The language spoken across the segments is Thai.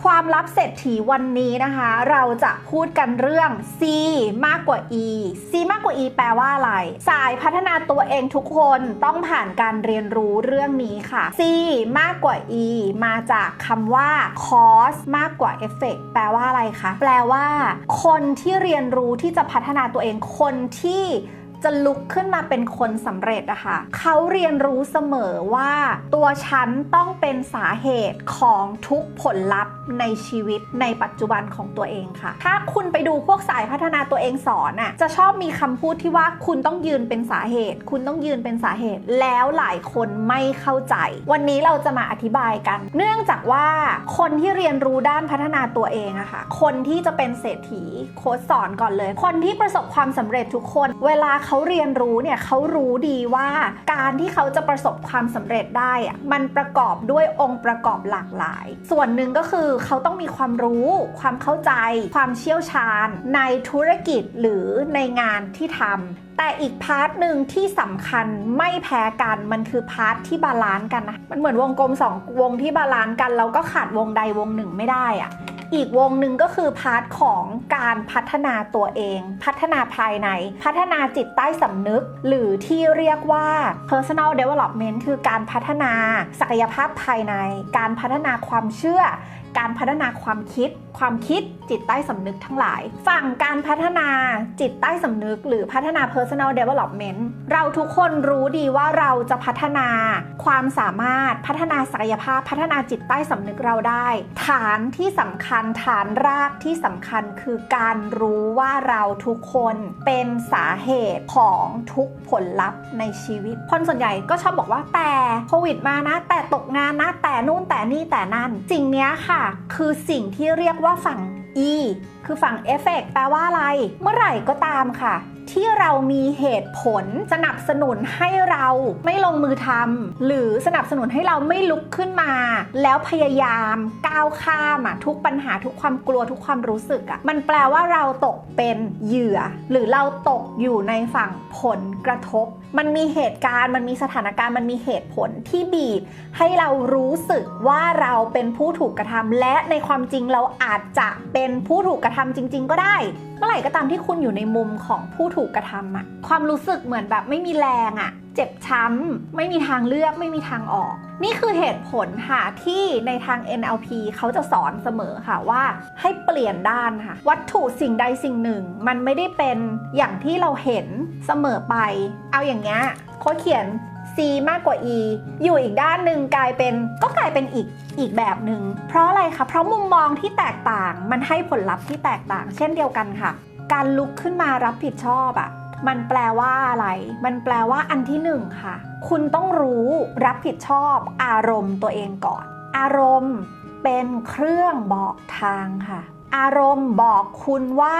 ความลับเศรษฐีวันนี้นะคะ เราจะพูดกันเรื่อง C มากกว่า E C มากกว่า E แปลว่าอะไร สายพัฒนาตัวเองทุกคนต้องผ่านการเรียนรู้เรื่องนี้ค่ะ C มากกว่า E มาจากคำว่า cause มากกว่า effect แปลว่าอะไรคะ แปลว่า คนที่เรียนรู้ที่จะพัฒนาตัวเองคนที่ จะลุกขึ้นมาเป็นคนสำเร็จอะค่ะเขาเรียนรู้เสมอว่าตัวฉันต้องเป็นสาเหตุของทุกผลลัพธ์ในชีวิตในปัจจุบันของตัวเองค่ะ ถ้าคุณไปดูพวกสายพัฒนาตัวเองสอนอะจะชอบมีคำพูดที่ว่าคุณต้องยืนเป็นสาเหตุ คุณต้องยืนเป็นสาเหตุ แล้วหลายคนไม่เข้าใจ วันนี้เราจะมาอธิบายกัน เนื่องจากว่าคนที่เรียนรู้ด้านพัฒนาตัวเองอะค่ะ คนที่จะเป็นเศรษฐีโค้ชสอนก่อนเลย คนที่ประสบความสำเร็จทุกคน เวลาเขาเรียนรู้เนี่ยเขารู้ดีว่าการที่เขาจะประสบความสำเร็จได้อะมันประกอบด้วยองค์ประกอบหลากหลาย ส่วนหนึ่งก็คือเขาต้องมีความรู้ ความเข้าใจ ความเชี่ยวชาญ ในธุรกิจหรือในงานที่ทำแต่อีกพาร์ทหนึ่งที่สำคัญไม่แพ้กันมันคือพาร์ทที่บาลานซ์กันนะมันเหมือนวงกลมสองวงที่บาลานซ์กันแล้วก็ขาดวงใดวงหนึ่งไม่ได้อะ อีกวงหนึ่งก็คือพาร์ทของการพัฒนาตัวเอง พัฒนาภายใน พัฒนาจิตใต้สำนึก หรือที่เรียกว่า personal development คือการพัฒนาศักยภาพภายใน การพัฒนาความเชื่อ การพัฒนาความคิด ความคิดจิตใต้สำนึกทั้งหลาย ฝั่งการพัฒนาจิตใต้สำนึก หรือพัฒนา personal development เราทุกคนรู้ดีว่าเราจะพัฒนาความสามารถพัฒนาศักยภาพพัฒนาจิตใต้สำนึกเราได้ ฐานที่สำคัญฐานรากที่สำคัญคือการรู้ว่าเราทุกคนเป็นสาเหตุของทุกผลลัพธ์ในชีวิตคนส่วนใหญ่ก็ชอบบอกว่าแต่โควิดมานะ แต่ตกงานนะแต่นู่นแต่นี่แต่นั่นสิ่งเนี้ยค่ะ คือสิ่งที่เรียกว่าฝั่ง E คือฝั่งเอฟเฟกแปลว่าอะไร เมื่อไหร่ก็ตามค่ะ ที่เรามีเหตุผลสนับสนุนให้เราไม่ลงมือทำหรือสนับสนุนให้เราไม่ลุกขึ้นมา แล้วพยายามก้าวข้ามอะทุกปัญหาทุกความกลัวทุกความรู้สึกอะมันแปลว่าเราตกเป็นเหยื่อ หรือเราตกอยู่ในฝั่งผลกระทบ มันมีเหตุการณ์มันมีสถานการณ์มันมีเหตุผลที่บีบให้เรารู้สึกว่าเราเป็นผู้ถูกกระทำและในความจริงเราอาจจะเป็นผู้ถูกกระทำจริง ๆ ก็ได้ เมื่อไหร่ก็ตามที่คุณอยู่ในมุมของผู้ถูกกระทำอะความรู้สึกเหมือนแบบไม่มีแรงอะเจ็บช้ำ ไม่มีทางเลือกไม่มีทางออก นี่คือเหตุผลค่ะที่ในทาง NLP เขาจะสอนเสมอค่ะว่าให้เปลี่ยนด้านค่ะ วัตถุสิ่งใดสิ่งหนึ่ง มันไม่ได้เป็นอย่างที่เราเห็นเสมอไป เอาอย่างเงี้ยโค้ชเขียน C มากกว่า E อยู่อีกด้านหนึ่งกลายเป็นก็กลายเป็นอีกอีกแบบหนึ่งเพราะอะไรคะเพราะมุมมองที่แตกต่าง มันให้ผลลัพธ์ที่แตกต่าง เช่นเดียวกันค่ะ การลุกขึ้นมารับผิดชอบอะมันแปลว่าอะไร มันแปลว่าอันที่หนึ่งค่ะ คุณต้องรู้รับผิดชอบอารมณ์ตัวเองก่อน อารมณ์เป็นเครื่องบอกทางค่ะ อารมณ์บอกคุณว่า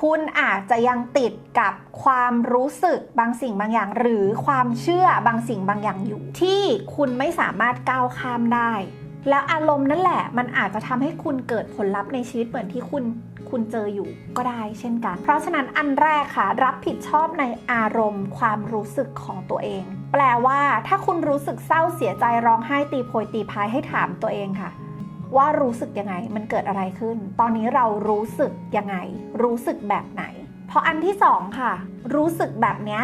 คุณอาจจะยังติดกับความรู้สึกบางสิ่งบางอย่าง หรือความเชื่อบางสิ่งบางอย่างอยู่ ที่คุณไม่สามารถก้าวข้ามได้ แล้วอารมณ์นั่นแหละ มันอาจจะทำให้คุณเกิดผลลัพธ์ในชีวิตเหมือนที่คุณ คุณเจออยู่ก็ได้เช่นกัน เพราะฉะนั้นอันแรกค่ะ รับผิดชอบในอารมณ์ ความรู้สึกของตัวเอง แปลว่าถ้าคุณรู้สึกเศร้าเสียใจร้องไห้ตีโพยตีพายให้ถามตัวเองค่ะ ว่ารู้สึกยังไงมันเกิดอะไรขึ้น ตอนนี้เรารู้สึกยังไง รู้สึกแบบไหน เพราะอันที่สองค่ะ รู้สึกแบบเนี้ย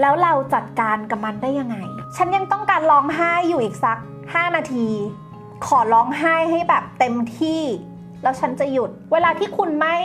แล้วเราจัดการกับมันได้ยังไง ฉันยังต้องการร้องไห้อยู่อีกสัก 5 นาที ขอร้องไห้ให้แบบเต็มที่ แล้วฉันจะหยุด เวลาที่คุณไม่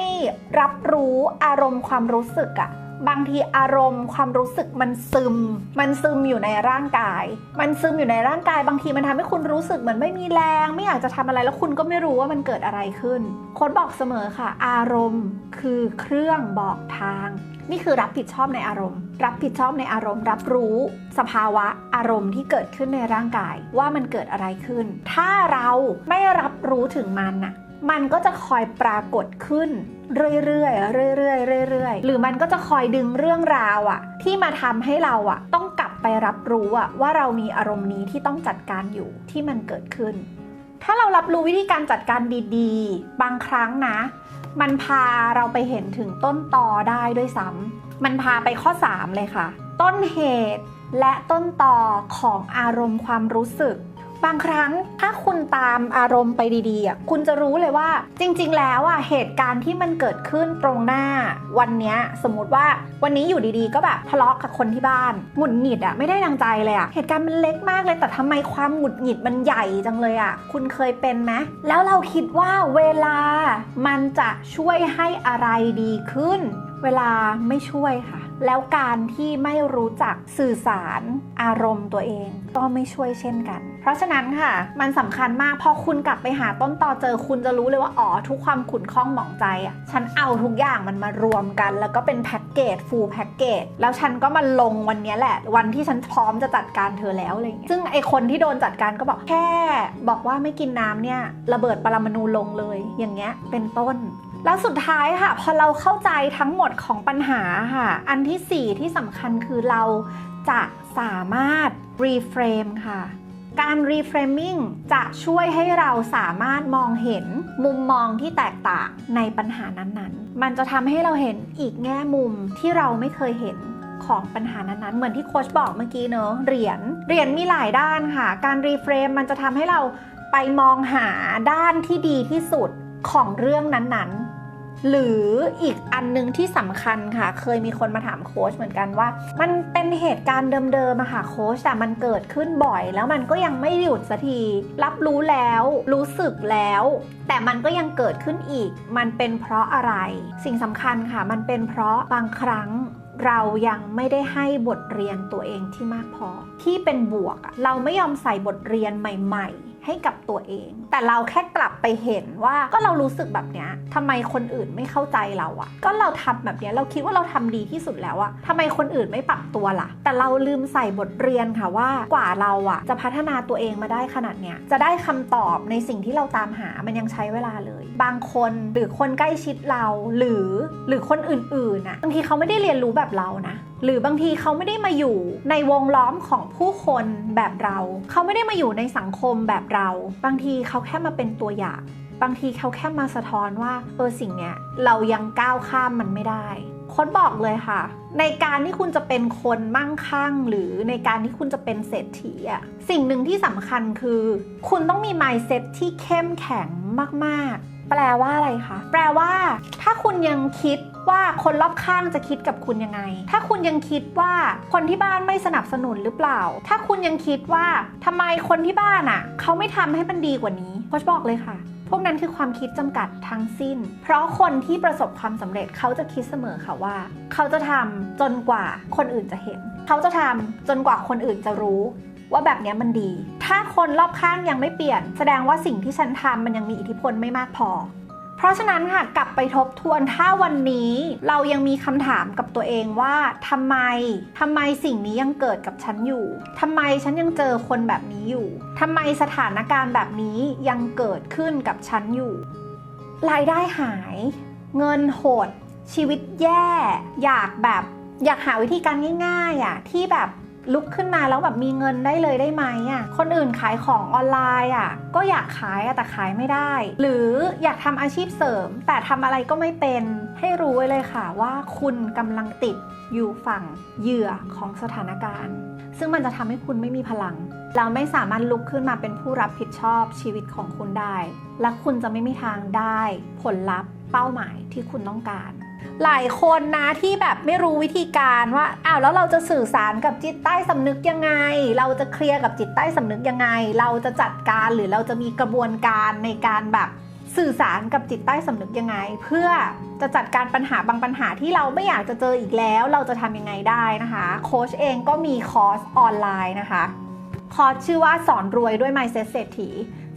รับรู้อารมณ์ความรู้สึกอะบางทีอารมณ์ความรู้สึกมันซึม มันซึมอยู่ในร่างกาย มันซึมอยู่ในร่างกาย บางทีมันทำให้คุณรู้สึกเหมือนไม่มีแรง ไม่อยากจะทำอะไรแล้วคุณก็ไม่รู้ว่ามันเกิดอะไรขึ้นโค้ดบอกเสมอค่ะ อารมณ์คือเครื่องบอกทาง นี่คือรับผิดชอบในอารมณ์ รับผิดชอบในอารมณ์ รับรู้สภาวะอารมณ์ที่เกิดขึ้นในร่างกายว่ามันเกิดอะไรขึ้น ถ้าเราไม่รับรู้ถึงมันน่ะ มันก็จะคอยปรากฏขึ้นเรื่อยๆ เรื่อยๆ เรื่อยๆ หรือมันก็จะคอยดึงเรื่องราวอะที่มาทำให้เราอะต้องกลับไปรับรู้อะว่าเรามีอารมณ์นี้ที่ต้องจัดการอยู่ที่มันเกิดขึ้น ถ้าเรารับรู้วิธีการจัดการดีๆ บางครั้งนะ มันพาเราไปเห็นถึงต้นตอได้ด้วยซ้ำมันพาไปข้อ 3 เลยค่ะ ต้นเหตุและต้นตอของอารมณ์ความรู้สึก บางครั้งถ้าคุณตามอารมณ์ไปดีๆอะคุณจะรู้เลยว่าจริง ๆ แล้วอะเหตุการณ์ที่มันเกิดขึ้นตรงหน้าวันเนี้ยสมมติว่าวันนี้อยู่ดีๆ ก็แบบทะเลาะกับคนที่บ้านหงุดหงิดอะไม่ได้ดังใจเลยอะเหตุการณ์มันเล็กมากเลยแต่ทำไมความหงุดหงิดมันใหญ่จังเลยอะคุณเคยเป็นไหมแล้วเราคิดว่าเวลามันจะช่วยให้อะไรดีขึ้น เวลาไม่ช่วยค่ะ แล้วการที่ไม่รู้จักสื่อสารอารมณ์ตัวเอง ก็ไม่ช่วยเช่นกัน เพราะฉะนั้นค่ะ มันสำคัญมากพอคุณกลับไปหาต้นต่อเจอคุณจะรู้เลยว่าอ๋อทุกความขุ่นข้องหมองใจอะฉันเอาทุกอย่างมันมารวมกัน แล้วก็เป็นแพ็กเกจฟูลแพ็กเกจแล้วฉันก็มาลงวันนี้แหละ วันที่ฉันพร้อมจะจัดการเธอแล้วอะไรอย่างเงี้ยซึ่งไอคนที่โดนจัดการก็บอกแค่ บอกว่าไม่กินน้ำเนี่ยระเบิดปรมาณูลงเลย อย่างเงี้ยเป็นต้น แล้วสุดท้ายค่ะ พอเราเข้าใจทั้งหมดของปัญหาค่ะ อันที่ 4 ที่สำคัญคือเราจะสามารถ reframe ค่ะการ reframing จะช่วยให้เราสามารถมองเห็นมุมมองที่แตกต่างในปัญหานั้นๆ มันจะทำให้เราเห็นอีกแง่มุมที่เราไม่เคยเห็นของปัญหานั้นๆ เหมือนที่โค้ชบอกเมื่อกี้เนอะเหรียญเหรียญมีหลายด้านค่ะ การ reframe มันจะทำให้เราไปมองหาด้านที่ดีที่สุดของเรื่องนั้นๆ หรืออีกอันหนึงที่สำคัญค่ะ เคยมีคนมาถามโค้ชเหมือนกันว่า มันเป็นเหตุการณ์เดิมๆอะค่ะโค้ชแต่มันเกิดขึ้นบ่อย แล้วมันก็ยังไม่หยุดสักที รับรู้แล้ว รู้สึกแล้ว แต่มันก็ยังเกิดขึ้นอีก มันเป็นเพราะอะไร สิ่งสำคัญค่ะ มันเป็นเพราะบางครั้งเรายังไม่ได้ให้บทเรียนตัวเองที่มากพอ ที่เป็นบวก เราไม่ยอมใส่บทเรียนใหม่ ๆ ให้กับตัวเอง แต่เราแค่กลับไปเห็นว่าก็เรารู้สึกแบบเนี้ยทำไมคนอื่นไม่เข้าใจเราอะก็เราทำแบบเนี้ยเราคิดว่าเราทำดีที่สุดแล้วอะทำไมคนอื่นไม่ปรับตัวล่ะ แต่เราลืมใส่บทเรียนค่ะว่ากว่าเราอะจะพัฒนาตัวเองมาได้ขนาดเนี้ยจะได้คำตอบในสิ่งที่เราตามหามันยังใช้เวลาเลย บางคนหรือคนใกล้ชิดเราหรือหรือคนอื่นๆนะบางทีเขาไม่ได้เรียนรู้แบบเรานะ หรือบางทีเขาไม่ได้มาอยู่ในวงล้อมของผู้คนแบบเรา เขาไม่ได้มาอยู่ในสังคมแบบเรา บางทีเขาแค่มาเป็นตัวอย่าง บางทีเขาแค่มาสะท้อนว่าเออสิ่งเนี้ยเรายังก้าวข้ามมันไม่ได้ค้ดบอกเลยค่ะ ในการที่คุณจะเป็นคนมั่งคั่ง หรือในการที่คุณจะเป็นเศรษฐีอะสิ่งหนึ่งที่สำคัญคือ คุณต้องมี mindset ที่เข้มแข็งมาก ๆ แปลว่าอะไรคะ แปลว่า ถ้าคุณยังคิด ว่าคนรอบข้างจะคิดกับคุณยังไง ถ้าคุณยังคิดว่าคนที่บ้านไม่สนับสนุนหรือเปล่า ถ้าคุณยังคิดว่าทำไมคนที่บ้านอะ เขาไม่ทำให้มันดีกว่านี้โค้ชบอกเลยค่ะพวกนั้นคือความคิดจำกัดทั้งสิ้น เพราะคนที่ประสบความสำเร็จเขาจะคิดเสมอค่ะว่า เขาจะทำจนกว่าคนอื่นจะเห็น เขาจะทำจนกว่าคนอื่นจะรู้ ว่าแบบนี้มันดี ถ้าคนรอบข้างยังไม่เปลี่ยน แสดงว่าสิ่งที่ฉันทำมันยังมีอิทธิพลไม่มากพอ เพราะฉะนั้นค่ะกลับไปทบทวนถ้าวันนี้ เรายังมีคำถามกับตัวเองว่าทำไมทำไมสิ่งนี้ยังเกิดกับฉันอยู่ทำไมฉันยังเจอคนแบบนี้อยู่ทำไมสถานการณ์แบบนี้ยังเกิดขึ้นกับฉันอยู่ รายได้หาย เงินหด ชีวิตแย่ อยากแบบ อยากหาวิธีการง่ายๆอะที่แบบ ลุกขึ้นมาแล้วแบบมีเงินได้เลยได้ไหมอะคนอื่นขายของออนไลน์อะก็อยากขายอะแต่ขายไม่ได้ หรืออยากทำอาชีพเสริม แต่ทำอะไรก็ไม่เป็นให้รู้ไว้เลยค่ะว่าคุณกำลังติดอยู่ฝั่งเหยื่อของสถานการณ์ ซึ่งมันจะทำให้คุณไม่มีพลัง เราไม่สามารถลุกขึ้นมาเป็นผู้รับผิดชอบชีวิตของคุณได้ และคุณจะไม่มีทางได้ ผลลัพธ์เป้าหมายที่คุณต้องการ หลายคนนะที่แบบไม่รู้วิธีการว่าอ้าวแล้วเราจะสื่อสารกับจิตใต้สำนึกยังไง เราจะเคลียร์กับจิตใต้สำนึกยังไง เราจะจัดการหรือเราจะมีกระบวนการในการแบบสื่อสารกับจิตใต้สำนึกยังไง เพื่อจะจัดการปัญหาบางปัญหาที่เราไม่อยากจะเจออีกแล้ว เราจะทำยังไงได้นะคะโค้ชเองก็มีคอร์สออนไลน์นะคะคอร์สชื่อว่าสอนรวยด้วย Mindset เศรษฐี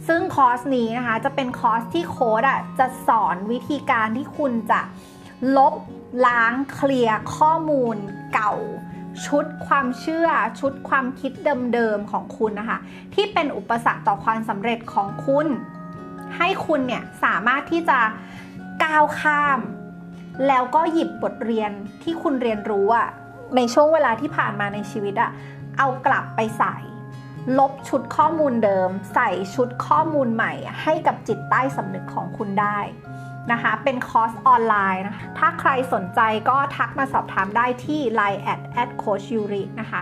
ซึ่งคอร์สนี้นะคะจะเป็นคอร์สที่โค้ดอะจะสอนวิธีการที่คุณจะ ลบล้างเคลียร์ข้อมูลเก่า ชุดความเชื่อชุดความคิดเดิมๆของคุณนะคะ ที่เป็นอุปสรรคต่อความสำเร็จของคุณ ให้คุณเนี่ยสามารถที่จะก้าวข้าม แล้วก็หยิบบทเรียนที่คุณเรียนรู้อะในช่วงเวลาที่ผ่านมาในชีวิตอะเอากลับไปใส่ ลบชุดข้อมูลเดิม ใส่ชุดข้อมูลใหม่ ให้กับจิตใต้สำนึกของคุณได้ นะคะ เป็นคอร์สออนไลน์นะคะ ถ้าใครสนใจก็ทักมาสอบถามได้ที่ line at at coach yuri นะคะ